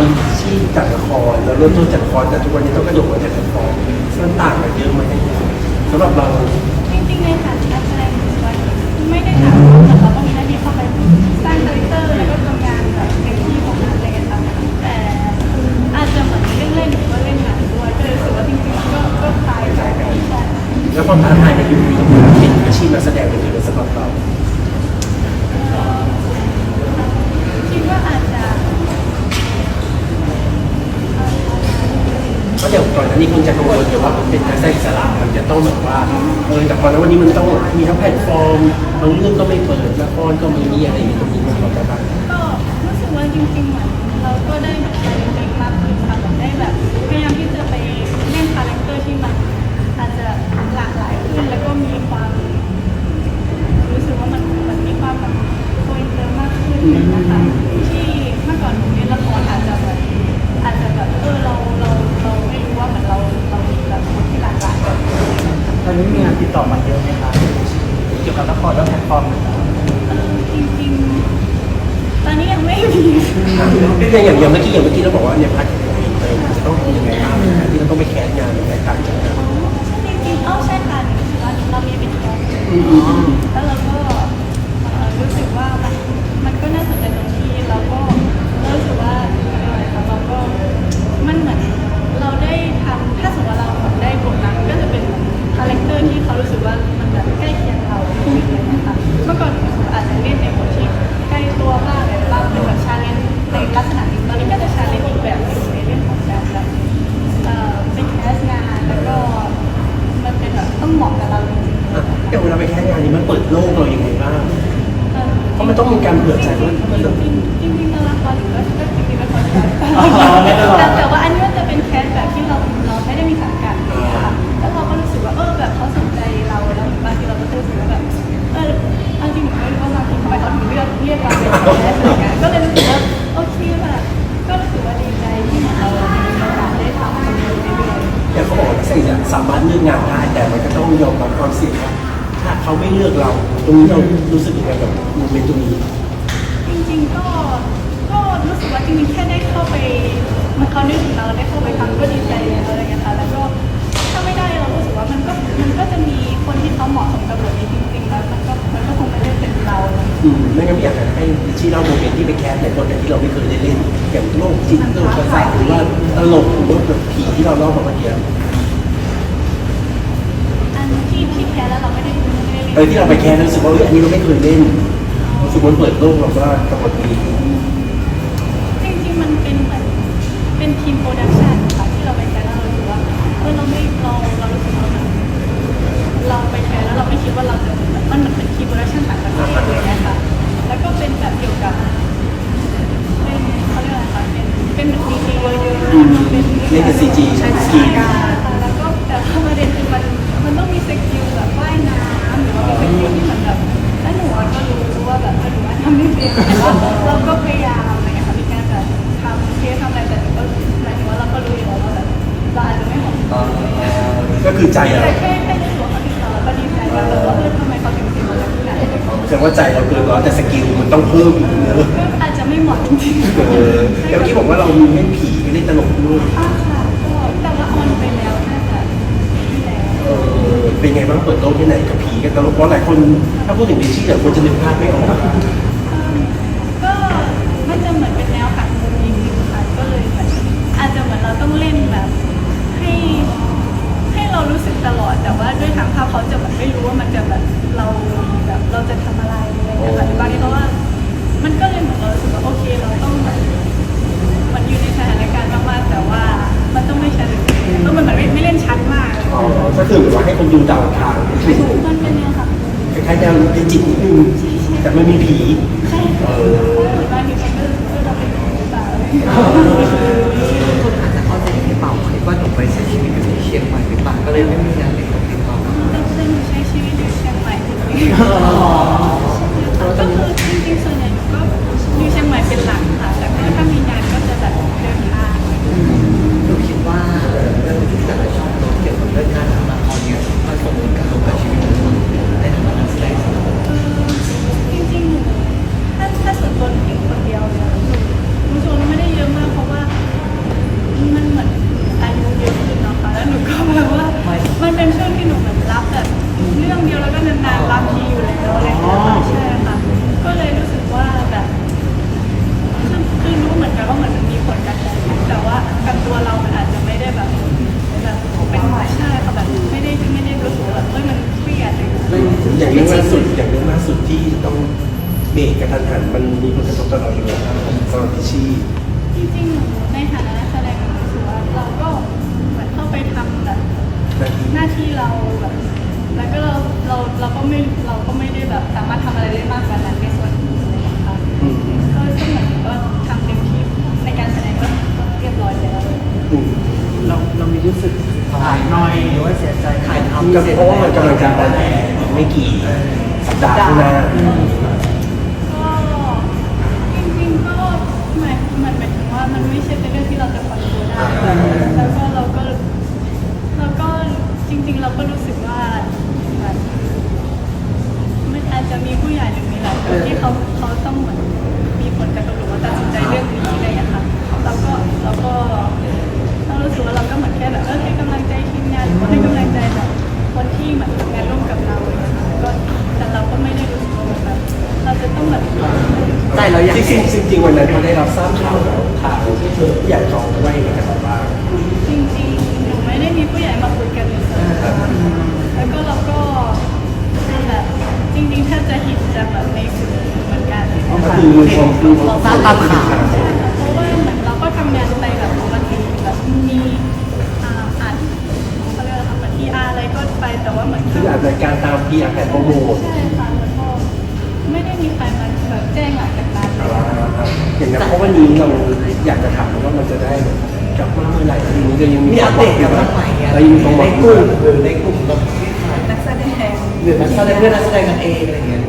เริ่มต้นจากฟอนต์แต่ทุกวันนี้ต้องกระโดดมาจากแพลตฟอร์มมันต่างกันเยอะไหมสำหรับเราจริงๆในฐานะนักแสดงมันไม่ได้ถามแต่เราก็มีหน้าที่เข้าไปสร้างคาแรคเตอร์แล้วก็ทำงานแบบเต็มที่ของงานอะไรกันตามนั้นแต่อาจจะเหมือนเล่นเล่นๆหรือว่าเล่นหนังด้วยก็เลยรู้สึกว่าจริงๆก็ก็คล้ายกันใช่แล้วความท้าทายในยุคนี้เป็นอาชีพนักแสดงเป็นยังไงสำหรับเรา คิดว่าอาจจะ เพราะอย่างก่อ นี้คุณจะกังวลเกี่ยวว่าเป็นนักแสดงอิสระมันจะต้องแบบว่าเออแต่พอแล้ววันนี้มันต้องมีทั้งแพลตฟอร์มบางเรื่องก็ไม่เปิดละครก็ไม่มีอะไรอย่างเงี้ตรงนี้มันเราจะบ้างก็รู้สึกว่าจริงๆเหมือนเราก็ได้แบบคาแรคเตอร์มากขึ้นค่ะแบบได้แบบพยายาม เป็นอย่างอย่างเมื่อกี้อย่างเมื่อกี้เราบอกว่าเนี่ยพัดเองจะต้องยังไงบ้างที่เราต้องไปแคสงานอะไรต่างจากนั้นอ๋อใช่จริงๆเอ้าใช่ค่ะเราเรามีเป็นแฟนอืมอืมอืมแล้วเราก็รู้สึกว่ามันมันก็น่าสนใจตรงที่เราก็รู้สึกว่าเราก็มันเหมือนเราได้ทำถ้าสมมติว่าเราได้บทนั้นก็จะเป็นคาแรคเตอร์ที่เขารู้สึกว่ามันแบบใกล้เคียงเราอะไรอย่างเงี้ยค่ะ เขาไม่เลือกเรา ตรงนี้เรารู้สึกยังไงกับโมเมนต์ตรงนี้จริงๆก็ก็รู้สึกว่าจริงๆแค่ได้เข้าไปมันเขานึกถึงเราได้เข้าไปทำก็ดีใจแล้วอะไรอย่างเงี้ยค่ะแล้วก็ถ้าไม่ได้เรารู้สึกว่ามันก็มันก็จะมีคนที่เขาเหมาะสมกับบทนี้จริงๆแล้วมันก็มันก็คงไม่ได้เป็นเรา อืมไม่งั้นไม่อยากจะให้ชี้เล่าโมเมนต์ที่ไปแคสในบทที่เราไม่เคยได้เล่นอย่างโลกจิตโลกประสาทหรือว่าตลกหรือว่าแบบผีที่เราเล่ามาเมื่อกี้อันที่ที่แพ้แล้วเราไม่ได้ไม่ได้ เออที่เราไปแคสแล้วรู้สึกว่าเฮ้ยอันนี้เราไม่เคยเล่นรู้สึกว่าเปิดโลกเราก็กับบทนี้จริงๆ มันเป็นเหมือนเป็นทีมโปรดักชันค่ะที่เราไปแพ้แล้วเรารู้สึกว่าเออเราไม่เราเรารู้สึกว่าแบบเราไปแพ้แล้วเราไม่คิดว่าเราจะมันเหมือนเป็นทีมโปรดักชันต่างประเทศเลยนะคะแล้วก็เป็นแบบเกี่ยวกับเป็นเขาเรียกอะไรคะเป็นเป็นเหมือนดีเจเยอะๆเป็น เล่นกับ CG ใช่สใช่กีค่ะ จจะไม่เหมาะจริงๆเออแล้วเมื่อกี้บอกว่าเรามีเล่นผีเล่นตลกด้วยอ่าค่ะก็แต่ว่าออนไปแล้วน่าจะที่แล้วเออเป็นไงบ้างเปิดโลกที่ไหนกับผีกับตลกเพราะหลายคนถ้าพูดถึงดิชี่หลายคนจะนึกภาพไม่ออกก็มันจะเหมือนเป็นแนวหักมุมจริงๆค่ะก็เลยแบบอาจจะเหมือนเราต้องเล่นแบบ ให้ให้เรารู้สึกตลอดแต่ว่าด้วยทางภาพเขาจะแบบไม่รู้ว่ามันจะแบบเราแบบ อก็คือแบบว่าให้คนดูเดาทางถูกมันเป็นแนวหักมุมคล้ายๆแนวเป็นจิตนิดนึงแต่ไม่มีผีใช่ค่ะเหมือนบางทีมันก็เออเราเป็นคนหรือเปล่าอะไรอย่างเงี้ยคนอาจจะเข้าใจผิดเปล่าคิดว่าหนูไปเสียชีวิตอยู่ที่เชียงใหม่หรือเปล่าก็เลยไม่มีงานติดต่อติดต่อ แต่แต่หนูใช้ชีวิตอยู่เชียงใหม่จริงๆก็คือจริงๆส่วนใหญ่หนูก็อยู่เชียงใหม่เป็นหลักค่ะ แต่ก็ถ้ามีงานก็จะแบบเดินทาง หนูคิดว่าเรื่องที่แต่ละช่องเกี่ยวกับเรื่องการทำละครเนี่ยมันส่งผลกระทบกับชีวิตหนูในฐานะนักแสดง จริงๆหนูถ้าถ้าส่วนตัวหนูเองคนเดียวเนี่ยหนูรู้สึกว่ามันไม่ได้เยอะมากเพราะว่ามันเหมือน อย่างเรื่องล่าสุดอย่างเรื่องล่าสุดที่ต้องเบรกกระทันหันมันมีผลกระทบต่อเราอย่างไรบ้างสำหรับพิชชี่จริงๆหนูในฐานะนักแสดงหนูรู้สึกว่าเราก็เหมือนเข้าไปทำแบบนาทีหน้าที่เราแบบแล้วก็เราเราเราก็ไม่เราก็ไม่ได้แบบสามารถทำอะไรได้มากกว่านั้นในส่วนนี้เลยนะคะอืมก็ก็เหมือนก็ทำเต็มที่ในการแสดงก็เรียบร้อยแล้วอืม เราเรามีรู้สึกหายน้อยหรือว่าเสียใจถ่ายไหมทำก็เสร็จเพราะว่ามันกำลังจะออนแอร์ไม่กี่สัปดาห์ข้างหน้าก็จริงๆก็หมายหมายหมายถึงว่ามันไม่ใช่เป็นเรื่องที่เราจะคอนโทรลได้ แล้วก็เราก็แล้วก็จริง ๆ เราก็รู้สึกว่าแบบมันอาจจะมีผู้ใหญ่หรือมีหลายคนที่เขาเขาต้องเหมือน นนั้นพอได้รับทราบข่าวแล้วทางที่เธอผู้ใหญ่เขาไว้ในกันบ้างจริงๆหนูไม่ได้มีผู้ใหญ่มาคุยกันเลยแล้วก็เราก็แบบจริงๆถ้าจะเห็นจะแบบในสื่อเหมือนกันก็คือรวมรวมเราทราบตามข่าวใช่ค่ะเพราะว่าเหมือนเราก็ทำงานไปแบบปกติแบบมีอ่าอ่านเขาเรียกอะไรคะเหมือน PR อะไรก็ไปแต่ว่าเหมือนคืออาจจะการตามพีอาร์แผ่นโปรโมทใช่ค่ะแล้วก็ไม่ได้มีใครมา แบบแจ้งหลังจากนั้นเลยอย่างนั้นเพราะวันนี้เราอยากจะถามว่ามันจะได้กลับมาเมื่อไหร่ทีนี้ก็ยังมีอัปเดตกับน้องใหม่เนี่ยเรายังมีความหในวังกลุ่มหรือในกลุ่มเราที่ถ่ายนักแสดง หรือนักแสดงเพื่อนนักแสดงกันเองอะไรเงี้ย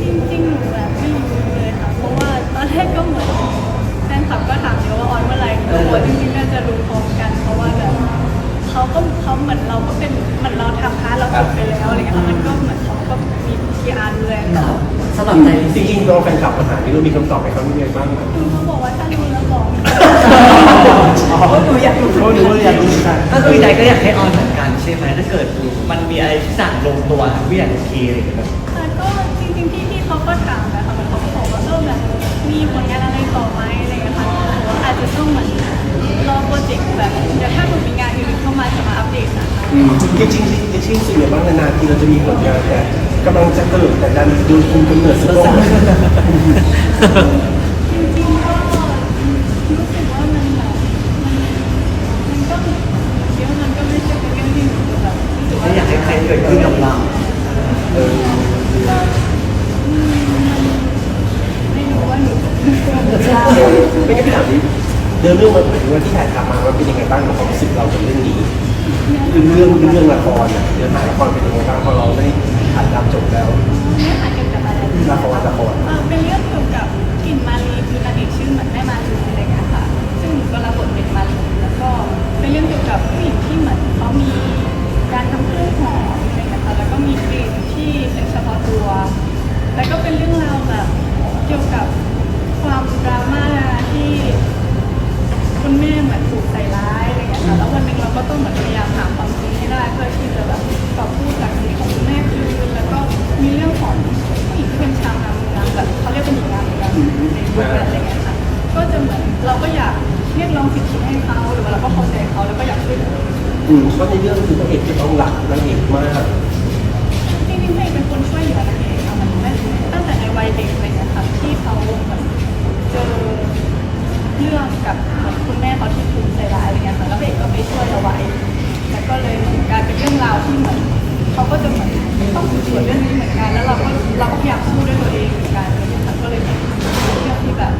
จริงๆหนูแบบไม่รู้เลยค่ะ เพราะว่าตอนแรกก็เหมือนแฟนคลับก็ถามเยอะว่าออนเมื่อไหร่หนูก็บอกว่าจริงๆน่าจะรู้พร้อมกัน เพราะว่าแบบเขาก็เขาเหมือนเราก็เป็นเหมือนเราทำพาร์ทเราจบไปแล้วอะไรเงี้ยค่ะมันก็เหมือนเขาก็ มีพีอาร์ดูแลต่อสำหรับใจจริงๆตัวแฟนคลับปัญหานี้เรามีคำตอบให้เขายังไงบ้างไหมคือเขาบอกว่าถ้ารู้แล้วบอกหนูอยากรู้เขาดูว่าอยากรู้กันก็คือใจก็อยากให้ออนเหมือนกันใช่ไหมถ้าเกิดมันมีอะไรที่สั่งลงตัวผู้ใหญ่โอเคอะไรอย่างเงี้ยแบบค่ะก็จริงๆพี่ๆเขาก็ถามนะคะเหมือนเขาก็บอกว่าเออแบบมีผลงานอะไรต่อไหมอะไรเงี้ยค่ะหรือว่าอาจจะต้องเหมือน รอโปรเจกต์แบบเดี๋ยวถ้าหนูมีงานอื่นเข้ามาจะมาอัปเดตนะคะจริงๆจริงๆจริงๆสิ่งอย่างบ้างนานๆทีเราจะมีผลงานแต่กำลังจะเกิดแต่ดันดูคุมกำเนิดซะก่อน รื่องมันหมายถึงว่าที่ถ่ายทำมามันเป็นยังไงบ้างกับความรู้สึกเรากับเรื่องนี้คือเรื่องเรื่องละครอะเรื่องถ่ายละครเป็นยังไงบ้างพอเราได้ถ่ายทำจบแล้วเนื้อหาเกี่ยวกับอะไรละครละครเออเป็นเรื่องเกี่ยวกับกลิ่นมาลีมีนางเอกชื่อเหมือนแม่มาลีอะไรอย่างเงี้ยค่ะ ซึ่งหนูก็รับบทเป็นมาลีแล้วก็เป็นเรื่องเกี่ยวกับผู้หญิงที่เหมือนเขามีการทำเครื่องหอมอะไรอย่างเงี้ยค่ะแล้วก็มีกลิ่นที่เป็นเฉพาะตัว แล้วก็เป็นเรื่องราวแบบเกี่ยวกับความดราม่าที่ คุณแม่เหมือนถูกใส่ร้ายอะไรอย่างเงี้ยค่ะแล้ววันหนึ่งเราก็ต้องเหมือนพยายามหาความจริงให้ได้เพื่อที่จะแบบตอบพูดจากสิ่งของคุณแม่คืนแล้วก็มีเรื่องของผู้หญิงที่เป็นชาวนาเมืองแบบเขาเรียกเป็นหญิงงามเมืองในยุคนั้นอะไรอย่างเงี้ยค่ะก็จะเหมือนเราก็อยากเรียกร้องสิทธิให้เขาหรือว่าเราก็เข้าใจเขาแล้วก็อยากช่วยเหลืออืมเพราะในเรื่องคือพระเอกจะต้องรักนางเอกมาก จริงๆพระเอกเป็นคนช่วยเหลือนางเอกค่ะมันไม่ตั้งแต่ในวัยเด็กอะไรอย่างเงี้ยค่ะที่เขาแบบเจอ เรื่องกับคุณแม่เขาที่ถูกใส่ร้ายอะไรเงี้ยค่ะแล้วพระเอกก็ไปช่วยเอาไว้แล้วก็เลยกลายเป็นเรื่องราวที่เหมือนเขาก็จะเหมือนต้องสืบสวนเรื่องนี้เหมือนกัน แล้วเราก็เราก็พยายามสู้ด้วยตัวเองเหมือนกันอะไรเงี้ยค่ะก็เลยเป็นเรื่องที่แบบ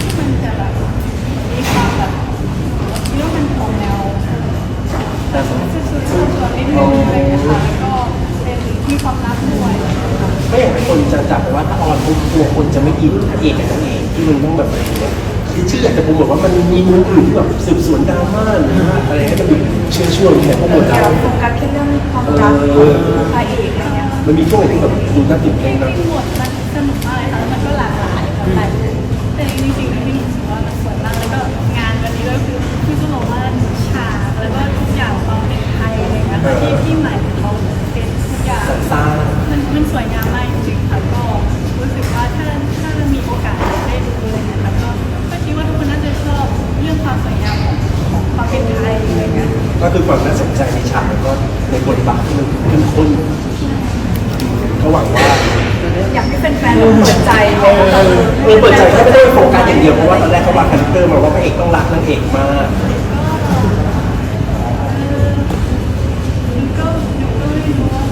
ที่มันจะแบบมีความแบบเรื่องมันออกแนวแต่สุดๆๆนิดนึงอะไรเงี้ยค่ะแล้วก็เป็นมีความรักด้วยอะไรเงี้ยค่ะก็อย่างคนจะจับว่าถ้าออนปุ๊บตัวคนจะไม่อินพระเอกกับนางเอกที่มันต้องแบบ มทว่ามันมีมุมอื่นที่แบบสืบสวนดราม่าหรือว่าอะไรให้มันดูเชื่อช่วงแค่โปรโมทเกี่เรายวกับโฟกัสแค่เรื่องความรักของพระเอกอะไรเงี้ยค่ะมันมีช่วงไหนที่แบบดูน่าตื่นจเต้นนะริงๆบทมันสนุกมากเลยค่ะแล้วมันก็หลากหลายค่ะแต่แต่จริงๆที่หนูรู้สึกว่ามันสวยมากแล้วก็งานวันนี้ก็คือพี่จะบอกว่าฉากแล้วก็ทุกอย่างความเป็นไทยอะไรเงี้ยค่ะที่ที่ใหม่เขาเป็นทุกอย่างสร้างมันมันสวยงามมากจริงๆค่ะก็รู้สึกว่าถ้าถ้ามีโอกาสได้ดูเลยนะคะก็ ชอบเรื่องความสวยงามของของความเป็นไทยอะไรเงี้ยก็คือความน่าสนใจในฉากแล้วก็ในบทบาทที่มันเข้มข้นหวังว่าอยากให้แฟนๆแบบเปิดใจเลยเออเปิดใจเขาไม่ได้โฟกัสอย่างเดียวเพราะว่าตอนแรกเขาวางคาแรคเตอร์มาว่าพระเอกต้องรักนางเอกมากก็หนูก็ไม่รู้ว่า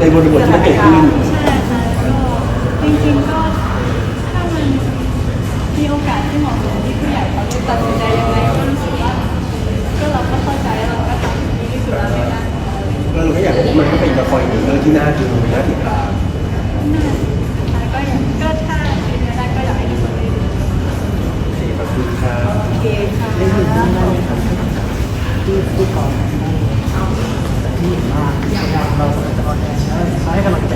ในบริบทที่มันเกิดขึ้นใช่ค่ะก็จริงๆก็ถ้ามันมีโอกาสที่เหมาะสมที่ผู้ใหญ่เขาจะตัดสินใจยังไงก็รู้สึกว่าก็เราก็เข้าใจเราก็ทำดีที่สุดแล้วในด้านของเราแล้วเราก็อยากให้มันก็เป็นละครอีกเรื่องที่น่าดูน่าติดตามน่าก็อยากก็ถ้าเป็นไปได้ก็อยากให้ทุกคนได้ดูขอบคุณครับโอเคค่ะได้ยินได้ไหมครับที่ที่ก่อนแต่ ที่เห็นว่าเราสมัยจะออนแอร์เขาให้กำลังใจ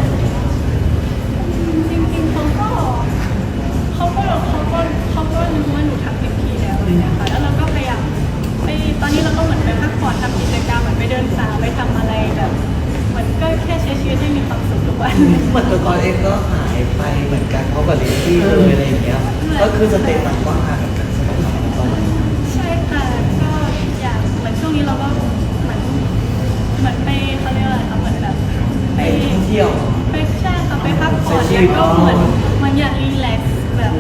จริงๆเขาก็เขาก็เขาก็เขาก็รู้ว่าหนูทำเต็มที่แล้วอะไรเลยนะคะแล้วเราก็พยายามไปตอนนี้เราก็เหมือนไปพักผ่อนทำกิจกรรมเหมือนไปเดินสายไปทำอะไรแบบเหมือนก็แค่ใช้ชีวิตให้มีความสุขทุกวัน เหมือนตัวกอนเองก็หายไปเหมือนกันเพราะกับลิซซี่เลยอะไรอย่างเงี้ย ก็คือสเตตัสก็ห่างกันสำหรับ ท่องเที่ยว ไปใช่ค่ะไปพักผ่อนใช้ชีแล้ววิตก็เหมือนเหมันอยากรีแลกซ์แบบ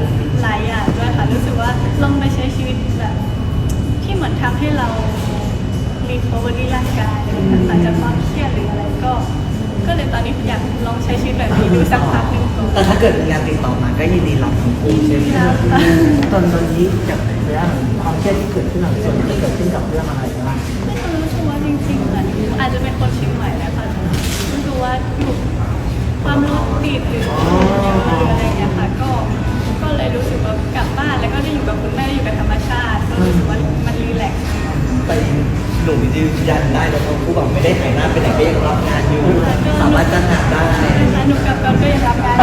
หลายอย่างด้วยค่ะรู้สึกว่าลองไปใช้ชีวิตแบบ ที่เหมือนทำให้เรารีคอเวอรี่ร่างกายอะไรอย่างเงี้ยค่ะจากความเครียดหรืออะไรก็ ก็เลยตอนนี้อยากลองใช้ชีวิตแบบนี้ดูสักพักหนึ่งก่อน แต่ถ้าเกิดมีงานติดต่อมาก็ยินดีรับทั้งคู่ใช่ไหมแล้วค่ะตอนตอนนี้จากเรื่องความเครียดที่เกิดขึ้นหลังส่วนที่เกิดขึ้นกับเรื่องอะไรบ้าง ไม่รู้รู้สึกว่าจริงๆเหมือนอาจจะเป็นคนเชียงใหม่นะคะ รู้สึกว่าถูกความรถติดหรืออะไรอย่างเงี้ยค่ะก็ก็เลยรู้สึกว่ากลับบ้านแล้วก็ได้อยู่กับคุณแม่ได้อยู่กับธรรมชาติก็รู้สึกว่ามันรีแลกซ์ไปหนูยืนยันได้แล้วทั้งคู่แบบไม่ได้หายหน้าไปไหนก็ยังรับงานอยู่สามารถจ้างงานได้หนูกับกอนก็ยังรับงาน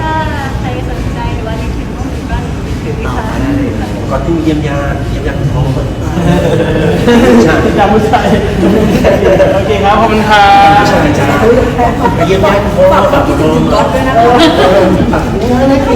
ถ้าใครสนใจหรือว่าลิขิตก็มีบ้านถือวิชา ก่อนที่มีเยี่ยมยาติเยี่ยมยาติของเขาใช่จำไม่ใช่โอเคครับขอบคุณครับใช่ใช่เยี่ยมยาติของฝากคุณก๊อตด้วยนะคะ